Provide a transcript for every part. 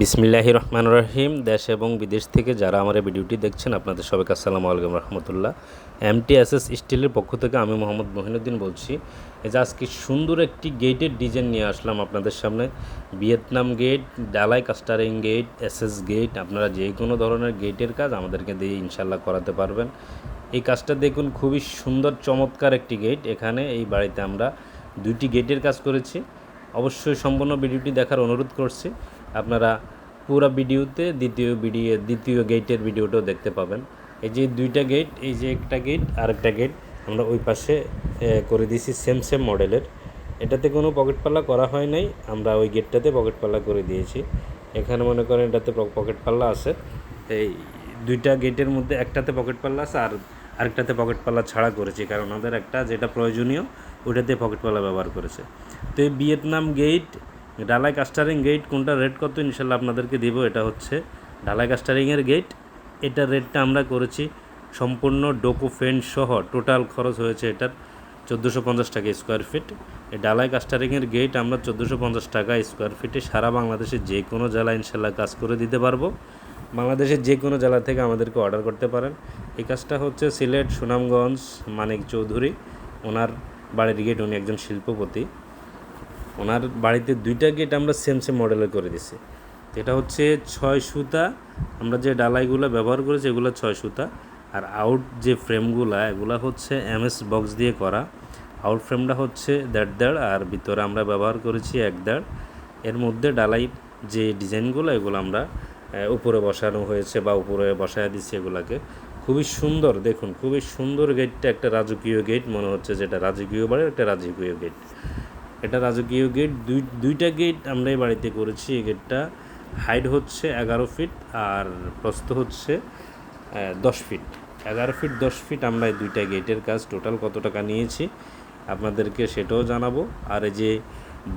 বিসমিল্লাহি রহমান রহিম। দেশ এবং বিদেশ থেকে যারা আমার এই ভিডিওটি দেখছেন, আপনাদের সবাইকে আসসালামু আলাইকুম রহমতুল্লাহ। এমটিএসএস স্টিলের পক্ষ থেকে আমি মোহাম্মদ মহিনুদ্দিন বলছি। এই যে আজকে সুন্দর একটি গেটের ডিজাইন নিয়ে আসলাম আপনাদের সামনে। ভিয়েতনাম গেট, ডালাই কাস্টারিং গেট, এসএস গেট, আপনারা যে কোনো ধরনের গেটের কাজ আমাদেরকে দিয়ে ইনশাল্লাহ করাতে পারবেন। এই কাজটা দেখুন, খুবই সুন্দর, চমৎকার একটি গেট। এখানে এই বাড়িতে আমরা দুইটি গেটের কাজ করেছি। অবশ্যই সম্পূর্ণ ভিডিওটি দেখার অনুরোধ করছি। আপনারা পুরো ভিডিওতে দ্বিতীয় ভিডিও, দ্বিতীয় গেটের ভিডিওটাও দেখতে পাবেন। এই যে দুইটা গেট এই যে একটা গেট আর একটা গেট আমরা ওই পাশে করে দিয়েছি সেম সেম মডেলের এটাতে কোনো পকেট পাল্লা করা হয় নাই, আমরা ওই গেটটাতে পকেট পাল্লা করে দিয়েছি। এখানে মনে করেন এটাতে পকেট পাল্লা আছে। এই দুইটা গেটের মধ্যে একটাতে পকেট পাল্লা আছে আর আরেকটাতে পকেট পাল্লা ছাড়া করেছি, কারণ ওদের একটা যেটা প্রয়োজনীয়, ওইটাতে পকেট পাল্লা ব্যবহার করেছে। তো এই ভিয়েতনাম গেট ডালাই কাস্টারিং গেট কোনটা রেট কত ইনশাল্লাহ আপনাদেরকে দিব, এটা হচ্ছে ডালাই কাস্টারিংয়ের গেট এটার রেটটা আমরা করেছি সম্পূর্ণ ডকুফেন্ট সহ টোটাল খরচ হয়েছে এটার চোদ্দোশো পঞ্চাশ টাকা স্কোয়ার ফিট এই ডালাই কাস্টারিংয়ের গেট আমরা চোদ্দোশো পঞ্চাশ টাকা স্কোয়ার ফিটে সারা বাংলাদেশে যে কোনো জেলায় ইনশাল্লাহ কাজ করে দিতে পারব। বাংলাদেশের যে কোনো জেলা থেকে আমাদেরকে অর্ডার করতে পারেন। এই কাজটা হচ্ছে সিলেট, সুনামগঞ্জ মানিক চৌধুরী ওনার বাড়ির গেট উনি একজন শিল্পপতি। ওনার বাড়িতে দুইটা গেট আমরা সেম সেম মডেলে করে দিছি। এটা হচ্ছে ছয় সুতা, আমরা যে ডালাইগুলো ব্যবহার করেছি এগুলো ছয় সুতা। আর আউট যে ফ্রেমগুলো এগুলো হচ্ছে এমএস বক্স দিয়ে করা। আউট ফ্রেমটা হচ্ছে দেড় দেড় আর ভিতরে আমরা ব্যবহার করেছি এক দেড়। এর মধ্যে ডালাই যে ডিজাইনগুলো, এগুলো আমরা উপরে বসানো হয়েছে বা উপরে বসায় দিচ্ছি এগুলাকে। খুবই সুন্দর, দেখুন, খুবই সুন্দর গেটটা একটা রাজকীয় গেট মনে হচ্ছে যেটা, রাজকীয় বাড়ির একটা রাজকীয় গেট এটা রাজকীয় গেট। দুই, দুইটা গেট আমরা এই বাড়িতে করেছি। এই গেটটা হাইট হচ্ছে এগারো ফিট আর প্রস্থ হচ্ছে দশ ফিট। এগারো ফিট, দশ ফিট আমরা এই দুইটা গেটের কাজ টোটাল কত টাকা নিয়েছি আপনাদেরকে সেটাও জানাব। আর এই যে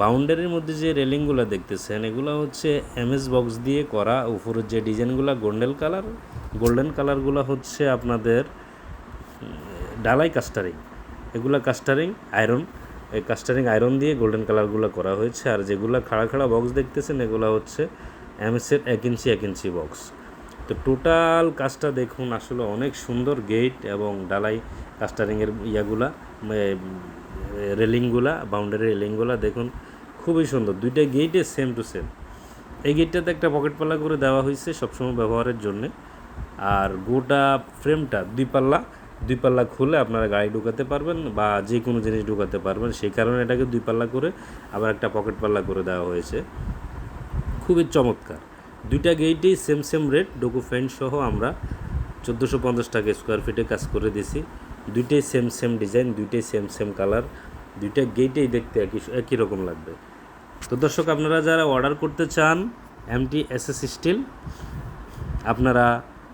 বাউন্ডারির মধ্যে যে রেলিংগুলো দেখতেছেন, এগুলো হচ্ছে এমএস বক্স দিয়ে করা। উপরের যে ডিজাইনগুলো গোল্ডেন কালার, গোল্ডেন কালারগুলো হচ্ছে আপনাদের ডালাই কাস্টারিং। এগুলো কাস্টারিং, আয়রন। এই কাস্টারিং আয়রন দিয়ে গোল্ডেন কালারগুলো করা হয়েছে, আর যেগুলো খাড়া খাড়া বক্স দেখতেছেন, এগুলো হচ্ছে এমএসের এক ইঞ্চি এক ইঞ্চি বক্স তো টোটাল কাজটা দেখুন, আসলে অনেক সুন্দর গেট এবং ডালাই কাস্টারিংয়ের ইয়াগুলা রেলিংগুলা বাউন্ডারি রেলিংগুলা দেখুন, খুবই সুন্দর। দুইটা গেটে সেম টু সেম এই গেটটাতে একটা পকেট পাল্লা করে দেওয়া হয়েছে সবসময় ব্যবহারের জন্যে। আর গোটা ফ্রেমটা দুই পাল্লা দুই পাল্লা খুলে আপনারা গাড়ি ঢুকাতে পারবেন বা যে কোনো জিনিস ঢুকাতে পারবেন। সেই কারণে এটাকে দুই পাল্লা করে আবার একটা পকেট পাল্লা করে দেওয়া হয়েছে। খুবই চমৎকার। দুইটা গেইটেই সেম সেম রেট ডোকো ফ্যান সহ আমরা চোদ্দোশো পঞ্চাশ টাকা স্কোয়ার ফিটে কাজ করে দিছি দুইটাই সেম সেম ডিজাইন দুইটাই সেম সেম কালার দুইটা গেইটেই দেখতে একই একই রকম লাগবে। তো দর্শক, আপনারা যারা অর্ডার করতে চান এমটি এস এস স্টিল আপনারা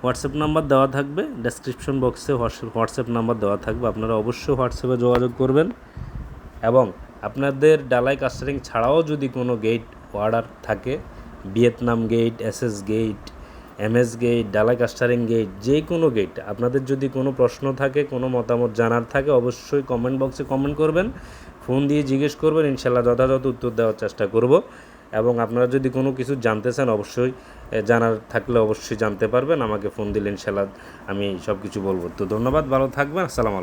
হোয়াটসঅ্যাপ নাম্বার দেওয়া থাকবে ডেসক্রিপশন বক্সে হোয়াটসঅ্যাপ নাম্বার দেওয়া থাকবে, আপনারা অবশ্যই হোয়াটসঅ্যাপে যোগাযোগ করবেন। এবং আপনাদের ডালাই কাস্টারিং ছাড়াও যদি কোনো গেট অর্ডার থাকে, Vietnam gate SS gate MS gate ডালাই কাস্টারিং গেট যে কোনো গেট আপনাদের যদি কোনো প্রশ্ন থাকে, কোনো মতামত জানার থাকে, অবশ্যই কমেন্ট বক্সে কমেন্ট করবেন। ফোন দিয়ে জিজ্ঞেস করবেন ইনশাল্লাহ যথাযথ উত্তর দেওয়ার চেষ্টা করব। এবং আপনারা যদি কোনো কিছু জানতে চান, অবশ্যই জানার থাকলে অবশ্যই জানতে পারবেন। আমাকে ফোন দিলেন ইনশাল্লাহ আমি সব কিছু বলব। তো ধন্যবাদ, ভালো থাকবেন, আসসালামু